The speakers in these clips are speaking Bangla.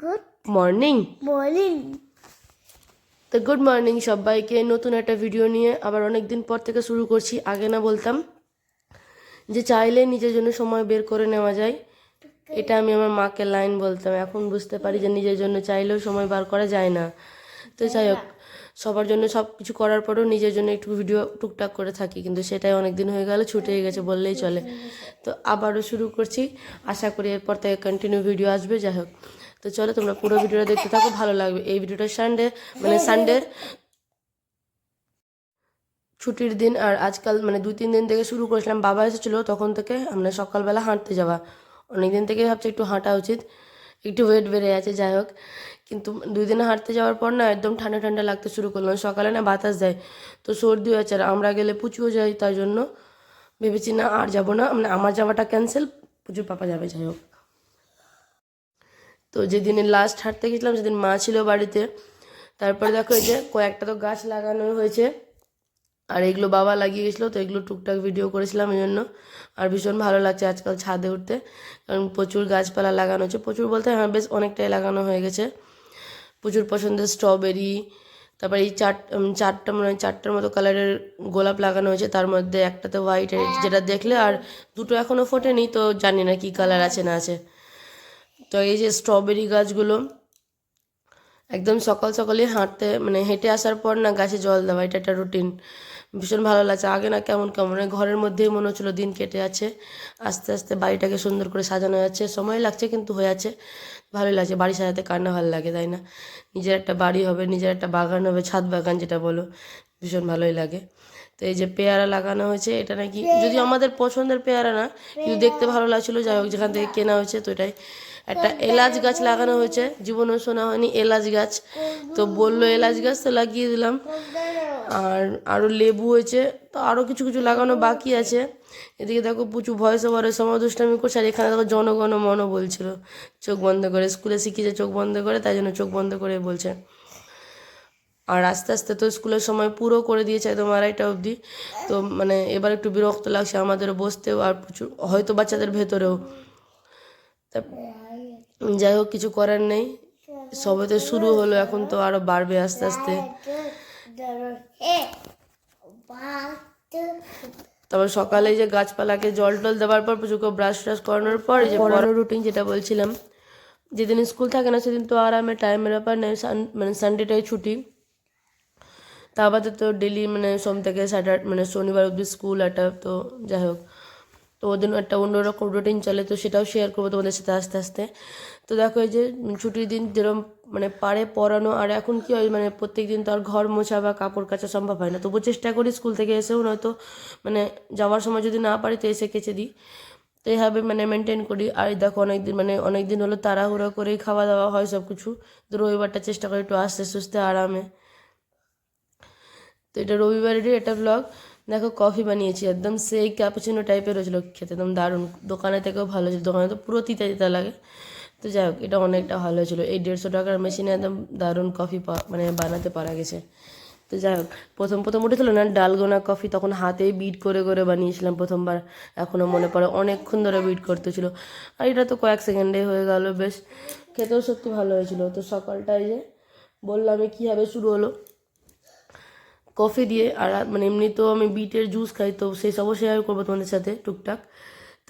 গুড মর্নিং মর্নিং তো গুড মর্নিং সবাইকে। নতুন একটা ভিডিও নিয়ে আবার অনেক দিন পর থেকে শুরু করছি। আগে না বলতাম যে চাইলে নিজের জন্য সময় বের করে নেওয়া যায়। এটা আমি আমার মাকে লাইন বলতাম। এখন বুঝতে পারি যে নিজের জন্য চাইলেও সময় বার করা যায় না। তো যাই হোক সবার জন্য সব কিছু করার পরেও নিজের জন্য একটু ভিডিও টুকটাক করে থাকি। কিন্তু সেটাই অনেক দিন হয়ে গেল ছুটে গেছে বললেই চলে। তো আবারও শুরু করছি। আশা করি এরপর থেকে কন্টিনিউ ভিডিও আসবে। যাই হোক তো চলো তোমরা পুরো ভিডিওটা দেখতে থাকো, ভালো লাগবে। এই ভিডিওটা সানডে মানে সানডের ছুটির দিন আর আজকাল মানে দুই তিন দিন থেকে শুরু করেছিলাম, বাবা এসেছিল তখন থেকে আমরা সকালবেলা হাঁটতে যাওয়া। অনেক দিন থেকে ভাবছি একটু হাঁটা উচিত, একটু ওয়েট বেড়ে আছে যাই হোক। কিন্তু দুই দিনে হাঁটতে যাওয়ার পর না একদম ঠান্ডা ঠান্ডা লাগতে শুরু করল সকালে না বাতাস দেয়। তো সর্দি হয়েছে আর আমরা গেলে পুচুও যাই তার জন্য ভেবেছি না আর যাব না মানে আমার যাওয়াটা ক্যান্সেল পুজোর পাপা যাবে, যাই হোক। তো যেদিনে লাস্ট হাঁটতে গেছিলাম সেদিন মা ছিল বাড়িতে। তারপরে দেখো এই যে কয়েকটা তো গাছ লাগানো হয়েছে। আর এগুলো বাবা লাগিয়ে গেছিল, তো এগুলো টুকটাক ভিডিও করেছিলাম এই জন্য। আর ভীষণ ভালো লাগছে আজকাল ছাদে উঠতে, কারণ প্রচুর গাছপালা লাগানো হচ্ছে প্রচুর বলতে হ্যাঁ বেশ অনেকটাই লাগানো হয়ে গেছে। প্রচুর পছন্দের স্ট্রবেরি তারপরে এই চার চারটা মানে চারটার মতো কালারের গোলাপ লাগানো হয়েছে। তার মধ্যে একটাতে হোয়াইট যেটা দেখলে আর দুটো এখনও ফোটেনি, তো জানি না কি কালার আছে না আছে। তো এই যে স্ট্রবেরি গাছগুলো একদম সকাল সকালে হাঁটতে মানে হেঁটে আসার পর না গাছে জল দেওয়া এটা একটা রুটিন ভীষণ ভালো লাগছে। আগে না কেমন কেমন মানে ঘরের মধ্যেই মনে হচ্ছিল দিন কেটে আছে আস্তে আস্তে বাড়িটাকে সুন্দর করে সাজানো যাচ্ছে। সময় লাগছে কিন্তু হয়ে আছে ভালোই লাগছে। বাড়ি সাজাতে কার না ভালো লাগে তাই না? নিজের একটা বাড়ি হবে নিজের একটা বাগান হবে ছাদ বাগান যেটা বলো ভীষণ ভালোই লাগে। তো এই যে পেয়ারা লাগানো হয়েছে এটা নাকি যদি আমাদের পছন্দের পেয়ারা না কিন্তু দেখতে ভালো লাগছিল। যাই হোক যেখান থেকে কেনা হয়েছে তো এটাই। একটা এলাচ গাছ লাগানো হয়েছে, জীবনেও শোনা হয়নি, এলাচ গাছ। তো বলল এলাচ গাছ, তো লাগিয়ে দিলাম। আর আরও লেবু হয়েছে, তো আরও কিছু কিছু লাগানো বাকি আছে। এদিকে দেখো প্রচুর ভয়েস ওভারের সময় দুষ্টামি করছে, আর এখানে দেখো জনগণ মন বলছিল। চোখ বন্ধ করে, স্কুলে শিখিয়েছে চোখ বন্ধ করে, তাই জন্য চোখ বন্ধ করে বলছে। আর আস্তে আস্তে তো স্কুলের সময় পুরো করে দিয়েছে, একদম আড়াইটা অবধি। তো মানে এবার একটু বিরক্ত লাগছে আমাদেরও বসতেও, আর প্রচুর, হয়তো বাচ্চাদের ভেতরেও। তা যাই হোক কিছু করার নেই। সবে তো শুরু হলো এখন তো আরও বাড়বে আস্তে আস্তে। তারপর সকালে যে গাছপালাকে জল টল দেওয়ার পর প্রচুর ব্রাশ ট্রাশ করানোর পর যে পড়ানোর রুটিন যেটা বলছিলাম যেদিন স্কুল থাকে না সেদিন তো আরামে টাইমের ব্যাপার নেই। সান- মানে সানডেটাই ছুটি। তা বাদে তো ডেলি মানে সোম থেকে স্যাটার মানে শনিবার অবধি স্কুল একটা তো যাই হোক তো ওদিন একটা অন্যরকম রুটিন চলে, তো সেটাও শেয়ার করব তোমাদের সাথে আস্তে আস্তে। তো দেখো এই যে ছুটির দিন যেরকম মানে পারে পড়ানো, আর এখন কি হয় মানে প্রত্যেক দিন তো আর ঘর মোছা বা কাপড় কাচা সম্ভব হয় না। তবু চেষ্টা করি স্কুল থেকে এসেও নয়তো মানে যাওয়ার সময় যদি না পারি, তো এসে কেচে দিই। তো এইভাবে মানে মেনটেন করি। আর দেখো অনেক দিন মানে অনেক দিন হলো তাড়াহুড়ো করেই খাওয়া দাওয়া হয় সব কিছু তো রবিবারটা চেষ্টা করি একটু আস্তে সুস্তে আরামে। তো এটা রবিবারেরই এটা ব্লগ দেখো কফি বানিয়েছি, একদম সেই ক্যাপুচিনো টাইপের হয়েছিল খেতে, একদম দারুণ। দোকানে থেকেও ভালো ছিল, দোকানে তো পুরো তিতা তিতা লাগে। তো যাই হোক, এটা অনেকটা ভালো হয়েছিল এই দেড়শো টাকার মেশিনে একদম দারুণ কফি মানে বানাতে পারা গেছে। তো যাই হোক, প্রথম প্রথম উঠেছিল না, ডালগোনা কফি তখন হাতেই বিট করে করে বানিয়েছিলাম প্রথমবার। এখনও মনে পড়ে, অনেকক্ষণ ধরে বিট করতেছিল। আর এটা তো কয়েক সেকেন্ডে হয়ে গেল, বেশ। খেতেও সত্যি ভালো হয়েছিল। তো সকালটায় যে বললাম কীভাবে শুরু হলো? কফি দিয়ে, আর মানে এমনি তো আমি বিটের জুস খাই, তো সেই সবও শেয়ার করব তোমাদের সাথে টুকটাক।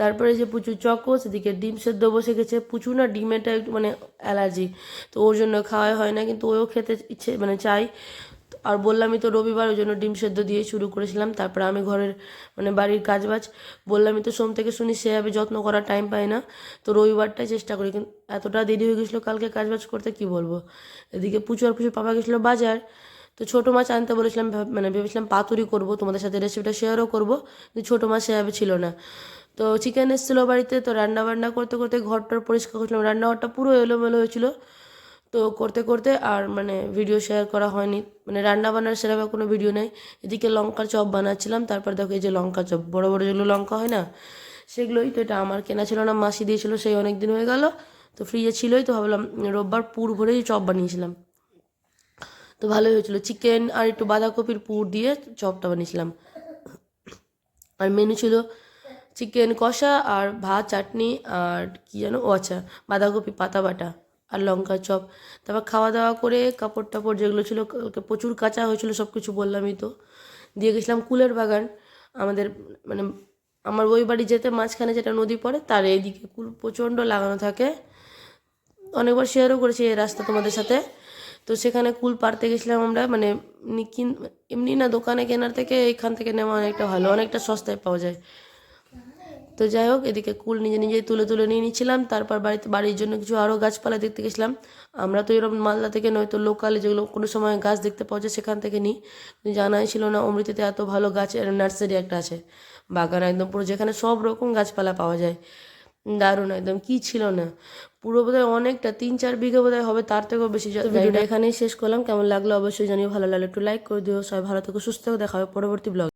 তারপরে যে পুচু চকো, সেদিকে ডিম সেদ্ধ বসে গেছে। পুচু না ডিমেটা একটু মানে অ্যালার্জি, তো ওর জন্য খাওয়াই হয় না, কিন্তু ওও খেতে ইচ্ছে মানে চাই। আর বললামই তো রবিবার, ওই জন্য ডিম সেদ্ধ দিয়ে শুরু করেছিলাম। তারপরে আমি ঘরের মানে বাড়ির কাজবাজ, বললামই তো সোম থেকে শুনি সেভাবে যত্ন করার টাইম পাই না। তো রবিবারটাই চেষ্টা করি, কিন্তু এতটা দেরি হয়ে গেছিল কালকে কাজবাজ করতে, কি বলব? এদিকে পুচু আর পুচুর পাপা গেছিল বাজার। তো ছোটো মাছ আনতে বলেছিলাম মানে ভেবেছিলাম পাতুরি করব, তোমাদের সাথে রেসিপিটা শেয়ারও করব, কিন্তু ছোটো মাছ সেভাবে ছিল না। তো চিকেন এসেছিল বাড়িতে, তো রান্না বান্না করতে করতে ঘরটার পরিষ্কার করছিলাম, রান্নাঘরটা পুরো এলোমেলো হয়েছিল। তো করতে করতে আর মানে ভিডিও শেয়ার করা হয়নি মানে রান্না বান্নার সেরকম কোনো ভিডিও নেই। এদিকে লঙ্কার চপ বানাচ্ছিলাম, তারপর দেখো এই যে লঙ্কা চপ, বড় বড় যেগুলো লঙ্কা হয় না, সেগুলোই তো এটা আমার কেনা ছিল না, মাসি দিয়েছিল, সেই অনেক দিন হয়ে গেল, তো ফ্রিজে ছিলই, তো ভাবলাম রোববার পুর ভরেই চপ বানিয়েছিলাম। তো ভালোই হয়েছিল। চিকেন আর একটু বাঁধাকপির পুর দিয়ে চপটা বানিয়েছিলাম। আর মেনু ছিল চিকেন কষা আর ভাত, চাটনি আর কি যেন, ও আচ্ছা বাঁধাকপি, পাতা বাটা আর লঙ্কা চপ। তারপর খাওয়া দাওয়া করে কাপড় টাপড় যেগুলো ছিল প্রচুর কাঁচা হয়েছিল সব কিছু বললামই তো। দিয়ে গেছিলাম কুলের বাগান। আমাদের মানে আমার ওই বাড়ি যেতে মাঝখানে যেটা নদী পড়ে, তার এইদিকে কুল প্রচণ্ড লাগানো থাকে। অনেকবার শেয়ারও করেছি এই রাস্তা তোমাদের সাথে। তো সেখানে কুল পাড়তে গেছিলাম আমরা মানে কিন এমনি না দোকানে কেনার থেকে এখান থেকে নেওয়া অনেকটা ভালো, অনেকটা সস্তায় পাওয়া যায়। তো যাই হোক, এদিকে কুল নিজে নিজেই তুলে তুলে নিয়ে নিচ্ছিলাম তারপর বাড়িতে, বাড়ির জন্য কিছু আরও গাছপালা দেখতে গেছিলাম। আমরা তো এরকম মালদা থেকে নয়তো লোকালে যেগুলো কোনো সময় গাছ দেখতে পাওয়া যায় সেখান থেকে নিই। জানাই ছিল না অমৃতিতে এত ভালো গাছের নার্সারি একটা আছে, বাগান একদম পুরো, যেখানে সব রকম গাছপালা পাওয়া যায়। দারুণ একদম কি ছিল না? পুরো বোধহয় অনেকটা তিন চার বিঘা বোধহয় হবে তার থেকেও বেশি ভিডিওটা এখানেই শেষ করলাম কেমন লাগল অবশ্যই জানিও ভালো লাগল একটু লাইক করে দিও সবাই ভালো থেকো সুস্থ দেখা হবে পরবর্তী ব্লগ